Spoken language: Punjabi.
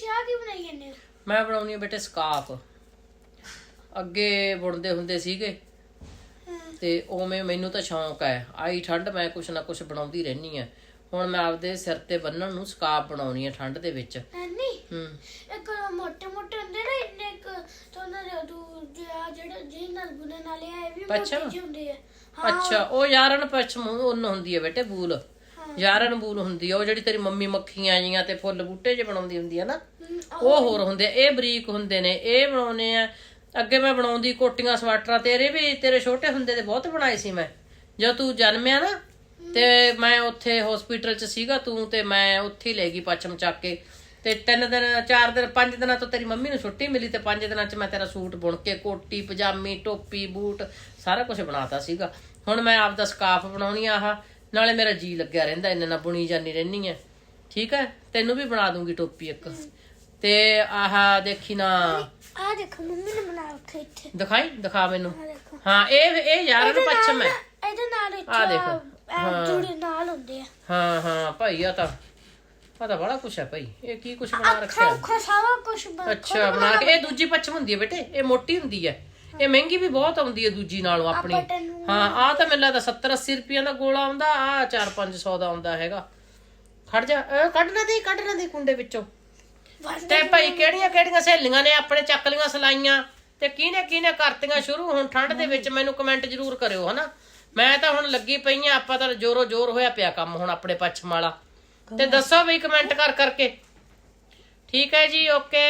ਤੁਸੀਂ ਆ ਕੀ ਬਣਾਈ ਜਾਂਦੇ ਹੋ? ਮੈਂ ਬਣਾਉਣੀ ਆ ਬੇਟੇ ਸਕਾਫ ਅੱਗੇ ਬੁਣਦੇ ਹੁੰਦੇ ਸੀਗੇ। ਤੇ ਉਵੇਂ ਮੈਨੂੰ ਤਾਂ ਸ਼ੌਂਕ ਹੈ। ਆਈ ਠੰਡ ਮੈਂ ਕੁਛ ਨਾ ਕੁਛ ਬਣਾਉਂਦੀ ਰਹਿਣੀ ਆ ਹੁਣ ਮੈਂ ਆਪਦੇ ਸਿਰ ਤੇ ਬੰਨਣ ਨੂੰ ਸਕਾਫ ਬਣਾਉਣੀ ਆ ਠੰਡ ਦੇ ਵਿੱਚ। ਨਹੀਂ ਹੂੰ। ਇੱਕ ਮੋਟੇ ਮੋਟੇ ਹੁੰਦੇ ਨਾ ਇੰਨੇ ਇੱਕ ਤੋਂ ਉਹਨਾਂ ਦੇ ਦੂਜੇ ਆ ਜਿਹੜੇ ਜਿਹੇ ਨਾਲ ਬੁਣੇ ਨਾਲੇ ਆ ਇਹ ਵੀ ਪੱਛਮ? ਮੋਟੇ ਜਿਹੇ ਹੁੰਦੇ ਆ। ਅੱਛਾ ਉਹ ਯਾਰਨ ਪਛਮ ਉਹਨ ਹੁੰਦੀ ਹੈ ਬੇਟੇ ਬੂਲ। ਯਾਰਨ ਬੂਲ ਹੁੰਦੀ ਆ ਉਹ ਜਿਹੜੀ ਤੇਰੀ ਮੰਮੀ ਮੱਖੀਆਂ ਜੀਆਂ ਤੇ ਫੁੱਲ ਬੂਟੇ ਜੇ ਬਣਾਉਂਦੀ ਹੁੰਦੀ ਆ ਨਾ ਉਹ ਹੋਰ ਹੁੰਦੇ ਆ, ਇਹ ਬਰੀਕ ਹੁੰਦੇ ਨੇ ਇਹ ਬਣਾਉਨੇ ਆ। ਅੱਗੇ ਮੈਂ ਬਣਾਉਂਦੀ ਕੋਟੀਆਂ ਸਵਾਟਰਾਂ ਤੇਰੇ ਵੀ ਤੇਰੇ ਛੋਟੇ ਹੁੰਦੇ ਤੇ ਬਹੁਤ ਬਣਾਏ ਸੀ ਮੈਂ। ਜਦੋਂ ਤੂੰ ਜਨਮਿਆ ਨਾ ਤੇ ਮੈਂ ਉੱਥੇ ਹਸਪੀਟਲ 'ਚ ਸੀਗਾ ਤੂੰ ਤੇ ਮੈਂ ਉੱਥੇ ਲੈ ਗਈ ਪੱਛਮ ਚੱਕ ਕੇ। ਤੇ ਤਿੰਨ ਦਿਨ ਚਾਰ ਦਿਨ ਪੰਜ ਦਿਨਾਂ ਤੋਂ ਤੇਰੀ ਮੰਮੀ ਨੂੰ ਛੁੱਟੀ ਮਿਲੀ ਤੇ ਪੰਜ ਦਿਨਾਂ 'ਚ ਮੈਂ ਤੇਰਾ ਸੂਟ ਬੁਣ ਕੇ ਕੋਟੀ ਪਜਾਮੀ ਟੋਪੀ ਬੂਟ ਸਾਰਾ ਕੁਝ ਬਣਾਤਾ ਸੀਗਾ। ਹੁਣ ਮੈਂ ਆਪਦਾ ਸਕਾਫ ਬਣਾਉਣੀ ਆ ਆਹ। ਨਾਲੇ ਮੇਰਾ ਜੀ ਲੱਗਿਆ ਰਹਿੰਦਾ ਇੰਨੇ ਨਾਲ ਬੁਣੀ ਜਾਨੀ ਰਹਿਣੀ ਆ। ਠੀਕ ਹੈ ਤੈਨੂੰ ਵੀ ਬਣਾ ਦੂੰਗੀ ਟੋਪੀ ਇੱਕ। ਤੇ ਆਹ ਦੇਖੀ ਨਾ। ਆ ਦੇਖੋ ਮੰਮੀ ਨੇ ਬਣਾਇਆ ਉੱਥੇ ਇੱਥੇ। ਦਿਖਾਈ? ਦਿਖਾ ਮੈਨੂੰ। ਆ ਦੇਖੋ। ਹਾਂ ਇਹ ਇਹ ਯਾਰਾਂ ਨੂੰ ਪੱਛਮ ਹੈ। ਇਹਦੇ ਨਾਲ ਦੇਖੋ। ਆ ਜੁੜੇ ਨਾਲ ਹੁੰਦੇ ਆ। ਹਾਂ ਹਾਂ ਭਾਈ ਆ ਤਾਂ ਆ ਤਾਂ ਬੜਾ ਕੁਛ ਹੈ ਭਾਈ। ਇਹ ਕੀ ਕੁਛ ਬਣਾ ਅੱਖਾਂ ਰੱਖਿਆ? ਉੱਖਾਂ ਸਾਰਾ ਕੁਝ ਅੱਛਾ ਬਣਾ ਕੇ ਇਹ ਦੂਜੀ ਪੱਛਮ ਹੁੰਦੀ ਹੈ ਬੇਟੇ। ਇਹ ਮੋਟੀ ਹੁੰਦੀ ਹੈ। ਇਹ ਮਹਿੰਗੀ ਵੀ ਬਹੁਤ ਆਉਂਦੀ ਹੈ ਦੂਜੀ ਨਾਲੋਂ ਆਪਣੀ। ਹਾਂ ਆ ਤਾਂ ਮੈਨੂੰ ਲੱਗਦਾ 70 80 ਰੁਪਈਆ ਦਾ ਗੋਲਾ ਆਉਂਦਾ ਆ 4 500 ਦਾ ਆਉਂਦਾ ਹੈਗਾ। ਖੜ ਜਾ ਕੱਢ ਨਾ ਦੇ ਕੱਢ ਨਾ ਦੇ ਕੁੰਡੇ ਵਿੱਚੋਂ। ਤੇ ਭਾਈ ਕਿਹੜੀਆਂ ਕਿਹੜੀਆਂ ਸਹੇਲੀਆਂ ਨੇ ਆਪਣੇ ਚੱਕ ਲੀਆਂ ਸਲਾਈਆਂ ਤੇ ਕਿਹਨੇ ਕਿਹਨੇ ਕਰਤੀਆਂ ਸ਼ੁਰੂ? ਹੁਣ ਠੰਡ ਦੇ ਵਿੱਚ ਮੈਨੂੰ ਕਮੈਂਟ ਜ਼ਰੂਰ ਕਰਿਓ ਹਨਾ? ਮੈਂ ਤਾਂ ਹੁਣ ਲੱਗੀ ਪਈ ਆ ਆਪਾਂ ਤਾਂ ਜੋਰੋ ਜੋਰ ਹੋਇਆ ਪਿਆ ਕੰਮ ਹੁਣ ਆਪਣੇ ਪੱਛਮ ਵਾਲਾ ਤੇ ਦੱਸੋ ਬਈ ਕਮੈਂਟ ਕਰ ਕਰਕੇ। ਠੀਕ ਹੈ ਜੀ ਓਕੇ